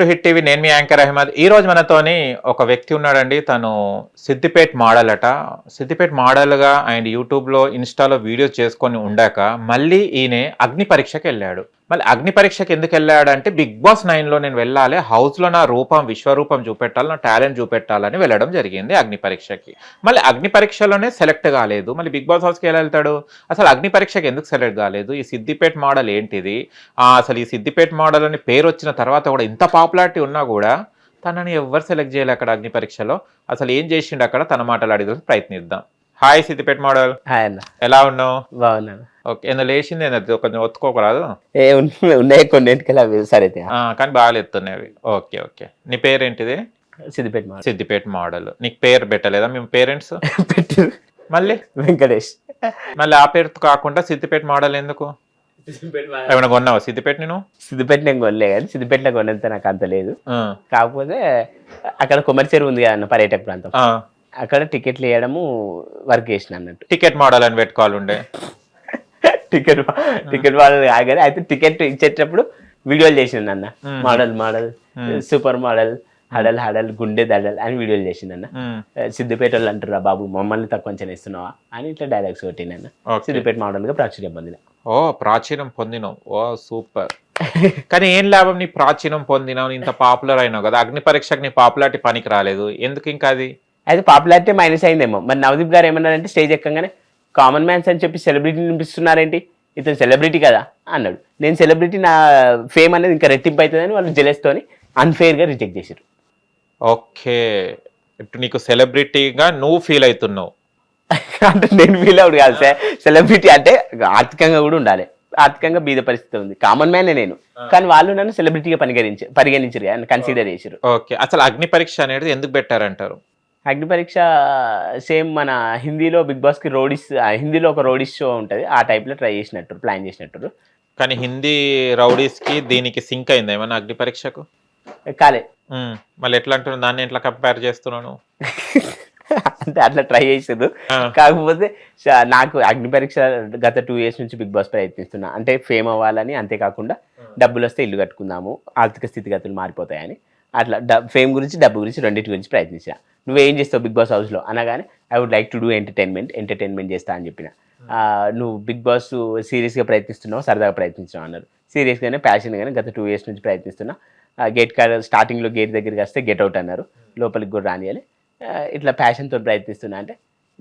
To hit TV నేను మీ anchor Ahmed. ఈ రోజు మనతోని ఒక వ్యక్తి ఉన్నాడండి. తను సిద్దిపేట్ మోడల్ అట సిద్దిపేట్ మోడల్గా ఆయన యూట్యూబ్లో ఇన్స్టాలో వీడియోస్ చేసుకొని ఉండాక మళ్ళీ ఈయన అగ్ని పరీక్షకి వెళ్ళాడు మళ్ళీ అగ్ని పరీక్షకి ఎందుకు వెళ్ళాడంటే బిగ్ బాస్ నైన్లో నేను వెళ్ళాలి హౌస్లో నా రూపం విశ్వరూపం చూపెట్టాలి నా టాలెంట్ చూపెట్టాలని వెళ్ళడం జరిగింది అగ్ని పరీక్షకి. మళ్ళీ అగ్ని పరీక్షలోనే సెలెక్ట్ కాలేదు. మళ్ళీ బిగ్ బాస్ హౌస్కి ఎలా వెళ్తాడు? అసలు అగ్ని పరీక్షకి ఎందుకు సెలెక్ట్ కాలేదు? ఈ సిద్దిపేట మోడల్ ఏంటిది? అసలు ఈ సిద్దిపేట మోడల్ అని పేరు వచ్చిన తర్వాత కూడా ఇంత పాపులారిటీ ఉన్నా కూడా తనని ఎవ్వరు సెలెక్ట్ చేయాలి అక్కడ అగ్ని పరీక్షలో. అసలు ఏం చేసిండు అక్కడ? తన మాటలు అడిగి ప్రయత్నిద్దాం. హాయ్ సిద్దిపేట్ మోడల్ హాయ్ అన్న. ఎలా ఉన్నావు? బాగున్నాను ఓకే ఏదో లేచింది ఏదో కొంచెం ఒత్తుకోకరాదు? ఏ ఉన్న- ఉన్నాయి కొన్ని ఎంటికలు అవి సరే కానీ బాగా ఎత్తున్నాయి ఓకే ఓకే. నీ పేరేంటిది? సిద్దిపేట మాట సిద్దిపేట మోడల్ నీకు పేరు పెట్టలేదా మేము పేరెంట్స్? పెట్టు. మళ్ళీ? వెంకటేష్. మళ్ళీ ఆ పేరుతో కాకుండా సిద్దిపేట మోడల్ ఎందుకు? ఏమైనా కొన్నావా సిద్దిపేట నేను సిద్దిపేట నేను కొనలే కానీ సిద్దిపేటలో కొనేంత నాకు అంత లేదు. కాకపోతే అక్కడ కొమ్మరి చెరువు ఉంది కదా అన్న పర్యాటక ప్రాంతం. అక్కడ టికెట్లు వేయడము వర్క్ చేసిన అన్నట్టు. టికెట్ మోడల్ అని పెట్టుకోవాలి ఉండే. టికెట్ టికెట్ వాళ్ళు ఆగారు. అయితే టికెట్ ఇచ్చేటప్పుడు వీడియోలు చేసిండు అన్న మోడల్ మోడల్ సూపర్ మోడల్ హడల్ హడల్ గుండె దడల్ అని వీడియోలు చేసిండు అన్న మ్మ్. సిద్దిపేట వాళ్ళు అంటారా బాబు మమ్మల్ని తక్కువ అంచనా ఇస్తున్నావా అని ఇట్లా డైలాగ్స్ కొట్టినన్న Okay. సిద్దిపేట మోడల్గా ప్రాచుర్యం పొందిన. ఓ ప్రాచీనం పొందినావు. ఓ సూపర్. కానీ ఏం లాభం నీ ప్రాచీనం పొందినావు? ఇంత పాపులర్ అయినావు కదా. అగ్ని పరీక్షకు నీ పాపులారిటీ పనికి రాలేదు. ఎందుకు ఇంకా అది? అయితే పాపులారిటీ మైనస్ అయిందేమో. మరి నవదీప్ గారు ఏమన్నారంటే స్టేజ్ ఎక్కగానే కామన్ మ్యాన్స్ అని చెప్పి సెలబ్రిటీ నింపిస్తున్నారేంటి ఇతను సెలబ్రిటీ కదా అన్నాడు. నేను సెలబ్రిటీ నా ఫేమ్ అనేది ఇంకా రెట్టింపు అవుతుందని వాళ్ళు జెలెస్తోని అన్ఫేర్గా రిజెక్ట్ చేశారు. ఓకే. ఇప్పుడు నీకు సెలబ్రిటీగా నువ్వు ఫీల్ అవుతున్నావు. అంటే నేను ఫీల్ అవుడు కాదు సార్. సెలబ్రిటీ అంటే ఆర్థికంగా కూడా ఉండాలి. ఆర్థికంగా బీద పరిస్థితి ఉంది. కామన్ మ్యానే నేను. కానీ వాళ్ళు నన్ను సెలబ్రిటీగా పరిగణించి పరిగణించారు. కన్సిడర్ చేశారు. ఓకే. అసలు అగ్ని పరీక్ష అనేది ఎందుకు పెట్టారంటారు? అగ్ని పరీక్ష సేమ్ మన హిందీలో బిగ్ బాస్కి రోడిస్ హిందీలో ఒక రోడిస్ షో ఉంటుంది. ఆ టైప్లో ట్రై చేసినట్టు ప్లాన్ చేసినట్టు. కానీ హిందీ రౌడీస్కి దీనికి సింక్ అయింది ఏమన్నా అగ్ని పరీక్షకు కాలే. మళ్ళీ ఎట్లా అంటున్నావు? దాన్ని ఎట్లా కంపేర్ చేస్తున్నాను అంటే అట్లా ట్రై చేసేది. కాకపోతే నాకు అగ్ని పరీక్ష గత టూ ఇయర్స్ నుంచి బిగ్ బాస్ ప్రయత్నిస్తున్నా. అంటే ఫేమ్ అవ్వాలని అంతేకాకుండా డబ్బులు వస్తే ఇల్లు కట్టుకుందాము ఆర్థిక స్థితిగతులు మారిపోతాయని. అట్లా ఫేమ్ గురించి డబ్బు గురించి రెండింటి గురించి ప్రయత్నించా నువ్వేం చేస్తావు బిగ్ బాస్ హౌస్లో? అనగానే I would like to do entertainment entertainment చేస్తా అని చెప్పిన. నువ్వు బిగ్ బాస్ సీరియస్గా ప్రయత్నిస్తున్నావు? సరదాగా ప్రయత్నించినావు అన్నారు. సీరియస్గానే ప్యాషన్గానే గత టూ ఇయర్స్ నుంచి ప్రయత్నిస్తున్నా. గేట్ కార్ స్టార్టింగ్లో గేట్ దగ్గరికి వస్తే గెట్ అవుట్ అన్నారు. లోపలికి కూడా రానియాలి. ఇట్లా ప్యాషన్తో ప్రయత్నిస్తున్నా అంటే